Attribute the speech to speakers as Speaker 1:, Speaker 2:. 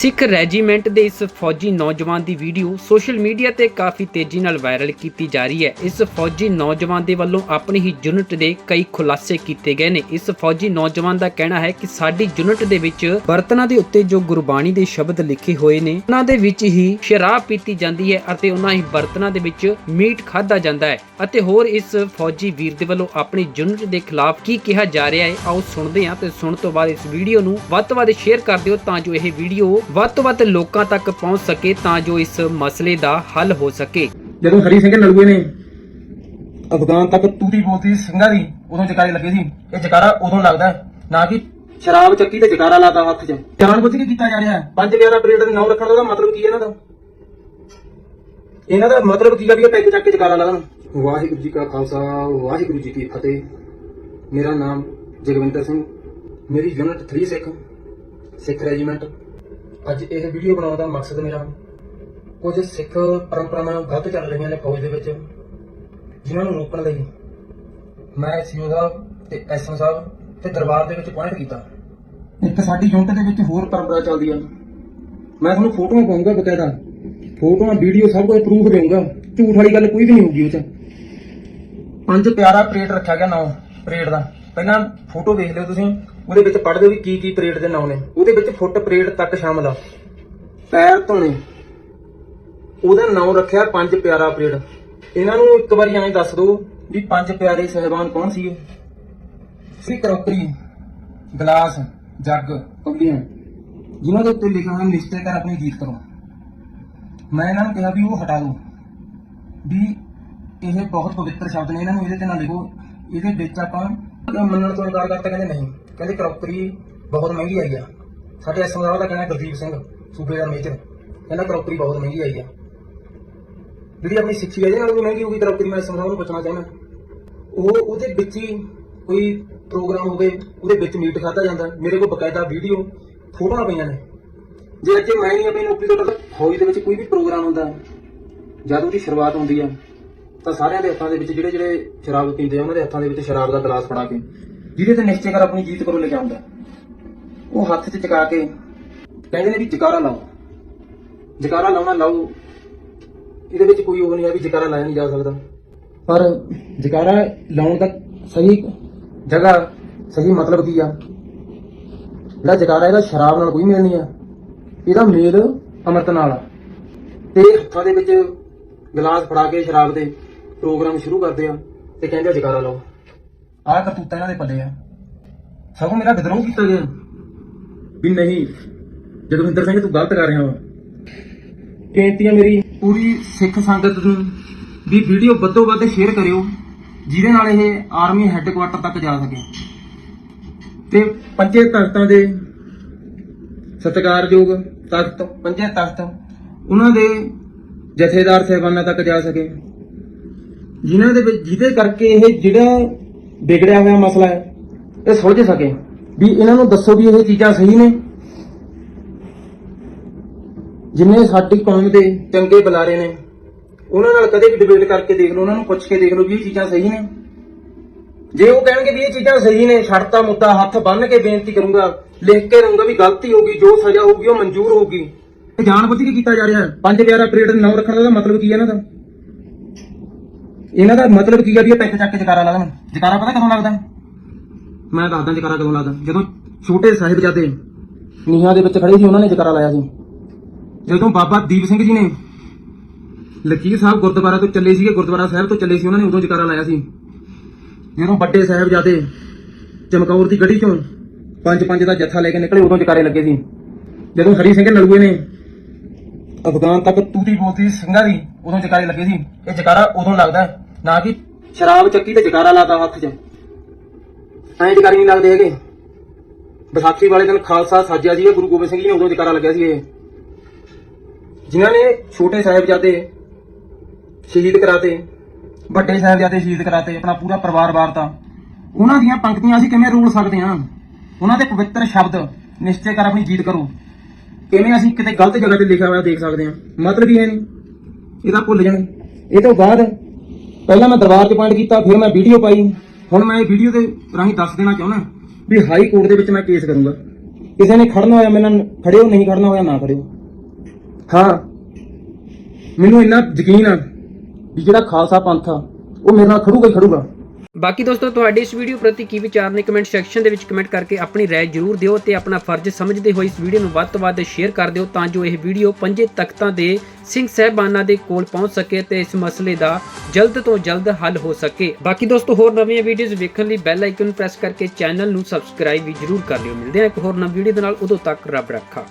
Speaker 1: ਸਿੱਖ regiment ਦੇ ਇਸ ਫੌਜੀ ਨੌਜਵਾਨ ਦੀ ਵੀਡੀਓ ਸੋਸ਼ਲ ਮੀਡੀਆ ਤੇ ਕਾਫੀ ਤੇਜ਼ੀ ਨਾਲ ਵਾਇਰਲ ਕੀਤੀ ਜਾ ਰਹੀ ਹੈ। ਇਸ ਫੌਜੀ ਨੌਜਵਾਨ ਦੇ ਵੱਲੋਂ ਆਪਣੀ ਹੀ ਯੂਨਿਟ ਦੇ ਕਈ ਖੁਲਾਸੇ ਕੀਤੇ ਗਏ ਨੇ। ਇਸ ਫੌਜੀ ਨੌਜਵਾਨ ਦਾ ਕਹਿਣਾ ਹੈ ਕਿ ਸਾਡੀ ਯੂਨਿਟ ਦੇ ਵਿੱਚ ਬਰਤਨਾਂ ਦੇ ਉੱਤੇ ਜੋ ਗੁਰਬਾਣੀ ਦੇ ਸ਼ਬਦ ਲਿਖੇ ਹੋਏ ਨੇ, ਉਹਨਾਂ ਦੇ ਵਿੱਚ ਹੀ ਸ਼ਰਾਬ ਪੀਤੀ ਜਾਂਦੀ ਹੈ ਅਤੇ ਉਹਨਾਂ ਹੀ ਬਰਤਨਾਂ ਦੇ ਵਿੱਚ ਮੀਟ ਖਾਧਾ ਜਾਂਦਾ ਹੈ। ਅਤੇ ਹੋਰ ਇਸ ਫੌਜੀ ਵੀਰ ਦੇ ਵੱਲੋਂ ਆਪਣੀ ਯੂਨਿਟ ਦੇ ਖਿਲਾਫ ਕੀ ਕਿਹਾ ਜਾ ਰਿਹਾ ਹੈ, ਆਓ ਸੁਣਦੇ ਹਾਂ ਤੇ ਸੁਣਨ ਤੋਂ ਬਾਅਦ ਇਸ ਵੀਡੀਓ ਨੂੰ ਵੱਧ ਤੋਂ ਵੱਧ ਸ਼ੇਅਰ ਕਰ ਦਿਓ ਤਾਂ ਜੋ ਇਹ ਵੀਡੀਓ ਵੱਧ ਤੋਂ ਵੱਧ ਲੋਕਾਂ ਤੱਕ ਪਹੁੰਚ ਸਕੇ ਤਾਂ ਜੋ ਇਸ ਮਸਲੇ ਦਾ ਹੱਲ ਹੋ ਸਕੇ।
Speaker 2: ਜਦੋਂ ਹਰੀ ਸਿੰਘ ਨਲੂਏ ਨੇ ਅਫਗਾਨ ਤੱਕ ਤੂਤੀ ਬੋਲਦੀ ਸਿੰਘਾਂ ਦੀ ਉਦੋਂ ਜਕਾਰੇ ਲੱਗੇ ਸੀ। ਇਹ ਜਕਾਰਾ ਉਦੋਂ ਲੱਗਦਾ ਨਾ ਕਿ ਸ਼ਰਾਬ ਚੱਕੀ ਤੇ ਜਕਾਰਾ ਲਾਤਾ ਹੱਥ 'ਚ। ਜਾਣ ਬੁੱਝ ਕੇ ਕੀਤਾ ਜਾ ਰਿਹਾ ਹੈ। ਪੰਜ ਪਿਆਰਾ ਪਰੇਡ ਦੇ ਨਾਮ ਰੱਖਣ ਦਾ ਉਹਦਾ ਮਤਲਬ ਕੀ ਹੈ ਇਹਨਾਂ ਦਾ? ਇਹਨਾਂ ਦਾ ਮਤਲਬ ਕੀ ਹੈ ਵੀ ਇਹ ਪੈਗ ਚੱਕ ਕੇ ਜਕਾਰਾ ਲਾਉਣ ਵਾਹਿਗੁਰੂ ਜੀ ਕਾ ਖਾਲਸਾ ਵਾਹਿਗੁਰੂ ਜੀ ਕੀ ਫਤਿਹ। ਮੇਰਾ ਨਾਮ ਜਗਵਿੰਦਰ ਸਿੰਘ ਮੇਰੀ ਯੂਨਿਟ 3 ਸਿੱਖ ਸਿੱਖ ਰੈਜੀਮੈਂਟ। ਅੱਜ ਇਹ ਵੀਡੀਓ ਬਣਾਉਣ ਦਾ ਮਕਸਦ ਮੇਰਾ ਕੁਝ ਸਿੱਖ ਪਰੰਪਰਾਵਾਂ ਗਲਤ ਚੱਲ ਰਹੀਆਂ ਨੇ ਫੌਜ ਦੇ ਵਿੱਚ, ਜਿਨ੍ਹਾਂ ਨੂੰ ਰੋਕਣ ਲਈ ਮੈਂ ਐਸਯੂ ਸਾਹਿਬ ਤੇ ਐਸਐਮ ਸਾਹਿਬ ਤੇ ਦਰਬਾਰ ਦੇ ਵਿੱਚ ਪੁਆਇੰਟ ਕੀਤਾ। ਇੱਕ ਸਾਡੀ ਯੂਨਿਟ ਦੇ ਵਿੱਚ ਹੋਰ ਪਰੰਪਰਾ ਚੱਲਦੀ ਆ। ਮੈਂ ਤੁਹਾਨੂੰ ਫੋਟੋਆਂ ਪਾਉਂਗਾ ਬਕਾਇਦਾ। ਫੋਟੋਆਂ ਵੀਡੀਓ ਸਭ ਕੁਝ ਪ੍ਰੂਫ ਦੇਵਾਂਗਾ ਝੂਠ ਵਾਲੀ ਗੱਲ ਕੋਈ ਵੀ ਨਹੀਂ ਹੋਊਗੀ ਉਹ ਚ। ਪੰਜ ਪਿਆਰਾ ਪਰੇਡ ਰੱਖਿਆ ਗਿਆ ਨਾਮ ਪਰੇਡ ਦਾ। ਪਹਿਲਾਂ ਫੋਟੋ ਦੇਖ ਲਿਓ ਤੁਸੀਂ। ਉਹਦੇ ਵਿੱਚ ਪੜ੍ਹ ਦਿਓ ਵੀ ਕੀ ਕੀ ਪਰੇਡ ਦੇ ਨਾਮ ਨੇ। ਉਹਦੇ ਵਿੱਚ ਫੁੱਟ ਪਰੇਡ ਤੱਕ ਸ਼ਾਮਲ ਆ। ਪੈਰ ਧੋਣੇ। ਉਹਦਾ ਨਾਮ ਰੱਖਿਆ ਪੰਜ ਪਿਆਰਾ ਪਰੇਡ। ਇਹਨਾਂ ਨੂੰ ਇੱਕ ਵਾਰੀ ਐਂ ਦੱਸ ਦਿਓ ਵੀ ਪੰਜ ਪਿਆਰੇ ਸਹਿਬਾਨ ਕੌਣ ਸੀਗੇ ਸੀ ਕਰੋਕਰੀ ਗਲਾਸ, ਜੱਗ, ਕੌਲੀਆਂ। ਜਿਨ੍ਹਾਂ ਦੇ ਉੱਤੇ ਲਿਖਿਆ ਹੋਇਆ ਨਿਸ਼ਚੈ ਕਰ ਆਪਣੀ ਜੀਤ ਕਰੋ। ਮੈਂ ਇਹਨਾਂ ਨੂੰ ਕਿਹਾ ਵੀ ਉਹ ਹਟਾ ਦਿਓ। ਵੀ ਇਹ ਬਹੁਤ ਪਵਿੱਤਰ ਸ਼ਬਦ ਨੇ। ਇਹਨਾਂ ਨੂੰ ਇਹਦੇ ਤੇ ਨਾ ਲਿਖੋ। ਇਹਦੇ ਵਿੱਚ ਆਪਾਂ ਮੰਨਣ ਤੋਂ ਇਨਕਾਰ ਕਰਤਾ ਕਹਿੰਦੇ ਨਹੀਂ। ਕਹਿੰਦੇ ਕਰੋਕਰੀ ਬਹੁਤ ਮਹਿੰਗੀ ਆਈ ਆ। ਸਾਡੇ ਐਸਐਮ ਦਾ ਕਹਿਣਾ ਗੁਰਦੀਪ ਸਿੰਘ ਸੂਬੇਦਾਰ ਮੇਜਰ। ਕਹਿੰਦਾ ਕਰੋਕਰੀ ਬਹੁਤ ਮਹਿੰਗੀ ਆਈ ਆ। ਜਿਹੜੀ ਆਪਣੀ ਸਿੱਖੀ ਹੈ ਇਹਦੇ ਨਾਲ ਵੀ ਮਹਿੰਗੀ ਹੋਊਗੀ ਕਰੋਕਰੀ ਮੈਂ ਐਸਐਮ ਸਾਹਿਬ ਨੂੰ ਪੁੱਛਣਾ ਚਾਹੁੰਦਾ। ਉਹ ਉਹਦੇ ਵਿੱਚ ਹੀ ਕੋਈ ਪ੍ਰੋਗਰਾਮ ਹੋਵੇ, ਉਹਦੇ ਵਿੱਚ ਮੀਟ ਖਾਧਾ ਜਾਂਦਾ। ਮੇਰੇ ਕੋਲ ਬਕਾਇਦਾ ਵੀਡੀਓ ਫੋਟੋਆਂ ਪਈਆਂ ਨੇ। ਜੇ ਅੱਜ ਮੈਂ ਨਹੀਂ ਆਪਣੀ ਨੌਕਰੀ ਤੋਂ ਫੌਜ ਦੇ ਵਿੱਚ ਕੋਈ ਵੀ ਪ੍ਰੋਗਰਾਮ ਹੁੰਦਾ, ਜਦ ਉਹਦੀ ਸ਼ੁਰੂਆਤ ਹੁੰਦੀ ਆ, ਤਾਂ ਸਾਰਿਆਂ ਦੇ ਹੱਥਾਂ ਦੇ ਵਿੱਚ ਜਿਹੜੇ ਜਿਹੜੇ ਸ਼ਰਾਬ ਪੀਂਦੇ ਆ, ਉਹਨਾਂ ਦੇ ਹੱਥਾਂ ਦੇ ਵਿੱਚ ਸ਼ਰਾਬ ਦਾ ਗਲਾਸ ਫੜਾ ਕੇ। ਜਿਹਦੇ ਤੇ ਨਿਸ਼ਚੈ ਕਰ ਆਪਣੀ ਜੀਤ ਕਰੋ ਲਿਖਿਆ ਹੁੰਦਾ ਉਹ ਹੱਥ 'ਚ ਚਕਾ ਕੇ ਕਹਿੰਦੇ ਨੇ ਵੀ ਜਕਾਰਾ ਲਾਓ। ਜਕਾਰਾ ਲਾਉਣਾ ਲਾਓ, ਇਹਦੇ ਵਿੱਚ ਕੋਈ ਉਹ ਨਹੀਂ ਹੈ ਵੀ ਜਕਾਰਾ ਲਾਇਆ ਨਹੀਂ ਜਾ ਸਕਦਾ। ਪਰ ਜਕਾਰਾ ਲਾਉਣ ਦਾ ਸਹੀ ਜਗ੍ਹਾ, ਸਹੀ ਮਤਲਬ ਕੀ ਆ? ਜਿਹੜਾ ਜਕਾਰਾ ਇਹਦਾ ਸ਼ਰਾਬ ਨਾਲ ਕੋਈ ਮੇਲ ਨਹੀਂ ਆ। ਇਹਦਾ ਮੇਲ ਅੰਮ੍ਰਿਤ ਨਾਲ ਆ। ਤੇ ਹੱਥਾਂ ਦੇ ਵਿੱਚ ਗਲਾਸ ਫੜਾ ਕੇ ਸ਼ਰਾਬ ਦੇ ਪ੍ਰੋਗਰਾਮ ਸ਼ੁਰੂ ਕਰਦੇ ਆ ਤੇ ਕਹਿੰਦੇ ਆ ਜਕਾਰਾ ਲਾਓ। ਆਹ ਕਰਤੂਤਾਂ ਇਹਨਾਂ ਦੇ ਪੱਲੇ ਆ। ਸਗੋਂ ਮੇਰਾ ਵਿਦਰੋਹ ਕੀਤਾ ਗਿਆ। ਵੀ ਨਹੀਂ ਜਗਵਿੰਦਰ ਸਿੰਘ ਤੂੰ ਗਲਤ ਕਰ ਰਿਹਾ ਵਾ। ਬੇਨਤੀ ਆ ਮੇਰੀ ਪੂਰੀ ਸਿੱਖ ਸੰਗਤ ਨੂੰ ਵੀ ਵੀਡੀਓ ਵੱਧੋ ਵੱਧ ਸ਼ੇਅਰ ਕਰਿਓ ਜਿਹਦੇ ਨਾਲ ਇਹ ਆਰਮੀ ਹੈੱਡਕੁਆਟਰ ਤੱਕ ਜਾ ਸਕੇ। ਤੇ ਪੰਜੇ ਤਖਤਾਂ ਦੇ ਸਤਿਕਾਰਯੋਗ ਤਖਤ ਪੰਜੇ ਤਖਤ। ਉਹਨਾਂ ਦੇ ਜਥੇਦਾਰ ਸਹਿਬਾਨਾਂ ਤੱਕ ਜਾ ਸਕੇ। ਜਿਨ੍ਹਾਂ ਦੇ ਵਿੱਚ ਜਿਹਦੇ ਕਰਕੇ ਇਹ ਜਿਹੜਾ ਵਿਗੜਿਆ ਹੋਇਆ ਮਸਲਾ ਹੈ। ਇਹ ਸੁਲਝ ਸਕੇ। ਵੀ ਇਹਨਾਂ ਨੂੰ ਦੱਸੋ ਵੀ ਇਹ ਚੀਜ਼ਾਂ ਸਹੀ ਨੇ। ਜਿੰਨੇ ਸਾਡੀ ਕੌਮ ਦੇ ਚੰਗੇ ਬੁਲਾਰੇ ਨੇ, ਉਹਨਾਂ ਨਾਲ ਕਦੇ ਵੀ ਡਿਬੇਟ ਕਰਕੇ ਦੇਖ ਲਓ, ਉਹਨਾਂ ਨੂੰ ਪੁੱਛ ਕੇ ਦੇਖ ਲਓ ਵੀ ਇਹ ਚੀਜ਼ਾਂ ਸਹੀ ਨੇ। ਜੇ ਉਹ ਕਹਿਣਗੇ ਵੀ ਇਹ ਚੀਜ਼ਾਂ ਸਹੀ ਨੇ, ਛੱਡਤਾ ਮੁੱਦਾ, ਹੱਥ ਬੰਨ ਕੇ ਬੇਨਤੀ ਕਰੂੰਗਾ, ਲਿਖ ਕੇ ਰਹੂੰਗਾ ਵੀ ਗਲਤੀ ਹੋਗੀ ਜੋ ਸਜ਼ਾ ਹੋਊਗੀ ਉਹ ਮਨਜ਼ੂਰ ਹੋਊਗੀ ਇਹ ਜਾਣ ਬੁੱਝ ਕੇ ਕੀਤਾ ਜਾ ਰਿਹਾ ਹੈ। ਪੰਜ ਪਿਆਰਾ ਪਰੇਡ ਨਾਮ ਰੱਖਣ ਦਾ ਮਤਲਬ ਕੀ ਹੈ ਇਹਨਾਂ ਦਾ? ਇਹਨਾਂ ਦਾ ਮਤਲਬ ਕੀ ਹੈ ਵੀ ਇਹ ਪੈਕ ਚੱਕ ਕੇ ਜਕਾਰਾ ਲਾ ਦੇਣ? ਜਕਾਰਾ ਪਤਾ ਕਦੋਂ ਲੱਗਦਾ? ਮੈਂ ਦੱਸਦਾ ਜਕਾਰਾ ਕਦੋਂ ਲੱਗਦਾ। ਜਦੋਂ ਛੋਟੇ ਸਾਹਿਬਜ਼ਾਦੇ ਨੀਹਾਂ ਦੇ ਵਿੱਚ ਖੜੇ ਸੀ ਉਹਨਾਂ ਨੇ ਜਕਾਰਾ ਲਾਇਆ ਸੀ। ਜਦੋਂ ਬਾਬਾ ਦੀਪ ਸਿੰਘ ਜੀ ਨੇ ਲਕੀਰ ਸਾਹਿਬ ਗੁਰਦੁਆਰਾ ਤੋਂ ਚੱਲੇ ਸੀਗੇ ਗੁਰਦੁਆਰਾ ਸਾਹਿਬ ਤੋਂ ਚੱਲੇ ਸੀ ਉਹਨਾਂ ਨੇ ਉਦੋਂ ਜਕਾਰਾ ਲਾਇਆ ਸੀ। ਜਦੋਂ ਵੱਡੇ ਸਾਹਿਬਜ਼ਾਦੇ ਚਮਕੌਰ ਦੀ ਗੜੀ ਚੋਂ ਪੰਜ ਪੰਜ ਦਾ ਜੱਥਾ ਲੈ ਕੇ ਨਿਕਲੇ ਉਦੋਂ ਜਕਾਰੇ ਲੱਗੇ ਸੀ। ਜਦੋਂ ਹਰੀ ਸਿੰਘ ਨਲੂਏ ਨੇ ਅਫਗਾਨ ਤੱਕ ਤੂਤੀ ਬੋਲਦੀ ਸੀ ਸਿੰਘਾਂ ਦੀ ਉਦੋਂ ਜਕਾਰੇ ਲੱਗੇ ਸੀ। ਇਹ ਜਕਾਰਾ ਉਦੋਂ ਲੱਗਦਾ ਹੈ, ਨਾ ਕਿ ਸ਼ਰਾਬ ਚੱਕੀ ਤੇ ਜਕਾਰਾ ਲਾਤਾ ਹੱਥ 'ਚ। ਐਂ ਜਕਾਰੇ ਨਹੀਂ ਲੱਗਦੇ ਹੈਗੇ। ਵਿਸਾਖੀ ਵਾਲੇ ਦਿਨ ਖਾਲਸਾ ਸਾਜਿਆ ਸੀ ਗੁਰੂ ਗੋਬਿੰਦ ਸਿੰਘ ਜੀ ਨੇ ਉਦੋਂ ਜਕਾਰਾ ਲੱਗਿਆ ਸੀ ਇਹ। ਜਿਨ੍ਹਾਂ ਨੇ ਛੋਟੇ ਸਾਹਿਬਜ਼ਾਦੇ ਸ਼ਹੀਦ ਕਰਾਤੇ ਵੱਡੇ ਸਾਹਿਬਜ਼ਾਦੇ ਸ਼ਹੀਦ ਕਰਾਤੇ ਆਪਣਾ ਪੂਰਾ ਪਰਿਵਾਰ ਵਾਰਤਾ। ਉਹਨਾਂ ਦੀਆਂ ਪੰਕਤੀਆਂ ਅਸੀਂ ਕਿਵੇਂ ਰੋਲ ਸਕਦੇ ਹਾਂ? ਉਹਨਾਂ ਦੇ ਪਵਿੱਤਰ ਸ਼ਬਦ ਨਿਸ਼ਚੈ ਕਰ ਆਪਣੀ ਜੀਤ ਕਰੋ। ਕਿਵੇਂ ਅਸੀਂ ਕਿਤੇ ਗਲਤ ਜਗ੍ਹਾ ਤੇ ਲਿਖਿਆ ਹੋਇਆ ਦੇਖ ਸਕਦੇ ਹਾਂ? ਮਤਲਬ ਹੀ ਹੈ ਨਹੀਂ। ਇਹਦਾ ਭੁੱਲ ਜਾਣਾ। ਇਹ ਤੋਂ ਬਾਅਦ ਪਹਿਲਾਂ ਮੈਂ ਦਰਬਾਰ 'ਚ ਪੁਆਇੰਟ ਕੀਤਾ, ਫਿਰ ਮੈਂ ਵੀਡੀਓ ਪਾਈ। ਹੁਣ ਮੈਂ ਇਹ ਵੀਡੀਓ ਦੇ ਰਾਹੀਂ ਦੱਸ ਦੇਣਾ ਚਾਹੁੰਦਾ ਵੀ ਹਾਈ ਕੋਰਟ ਦੇ ਵਿੱਚ ਮੈਂ ਕੇਸ ਕਰੂੰਗਾ। ਕਿਸੇ ਨੇ ਖੜਨਾ ਹੋਇਆ ਮੇਰੇ ਨਾਲ ਖੜਿਓ ਨਹੀਂ ਖੜਨਾ ਹੋਇਆ ਨਾ ਖੜਿਓ ਹਾਂ, ਮੈਨੂੰ ਇੰਨਾ ਯਕੀਨ ਆ ਵੀ ਜਿਹੜਾ ਖਾਲਸਾ ਪੰਥ ਆ, ਉਹ ਮੇਰੇ ਨਾਲ ਖੜੂਗਾ ਹੀ ਖੜੂਗਾ।
Speaker 1: ਬਾਕੀ ਦੋਸਤੋ, ਤੁਹਾਡੇ ਇਸ ਵੀਡੀਓ ਪ੍ਰਤੀ ਕੀ ਵਿਚਾਰ ਨੇ ਕਮੈਂਟ ਸੈਕਸ਼ਨ ਦੇ ਵਿੱਚ ਕਮੈਂਟ ਕਰਕੇ ਆਪਣੀ ਰਾਏ ਜ਼ਰੂਰ ਦਿਓ ਤੇ ਆਪਣਾ ਫਰਜ਼ ਸਮਝਦੇ ਹੋਏ ਇਸ ਵੀਡੀਓ ਨੂੰ ਵੱਧ ਤੋਂ ਵੱਧ ਸ਼ੇਅਰ ਕਰ ਦਿਓ ਤਾਂ ਜੋ ਇਹ ਵੀਡੀਓ ਪੰਜੇ ਤਖਤਾਂ ਦੇ ਸਿੰਘ ਸਹਿਬਾਨਾਂ ਦੇ ਕੋਲ ਪਹੁੰਚ ਸਕੇ ਤੇ ਇਸ ਮਸਲੇ ਦਾ ਜਲਦ ਤੋਂ ਜਲਦ ਹੱਲ ਹੋ ਸਕੇ। ਬਾਕੀ ਦੋਸਤੋ, ਹੋਰ ਨਵੀਆਂ ਵੀਡੀਓਜ਼ ਵੇਖਣ ਲਈ ਬੈਲ ਆਈਕਨ ਪ੍ਰੈਸ ਕਰਕੇ ਚੈਨਲ ਨੂੰ ਸਬਸਕ੍ਰਾਈਬ ਵੀ ਜ਼ਰੂਰ ਕਰ ਲਿਓ। ਮਿਲਦੇ ਹਾਂ ਇੱਕ ਹੋਰ ਨਵੀਂ ਵੀਡੀਓ ਦੇ ਨਾਲ, ਉਦੋਂ ਤੱਕ ਰੱਬ ਰੱਖਾ।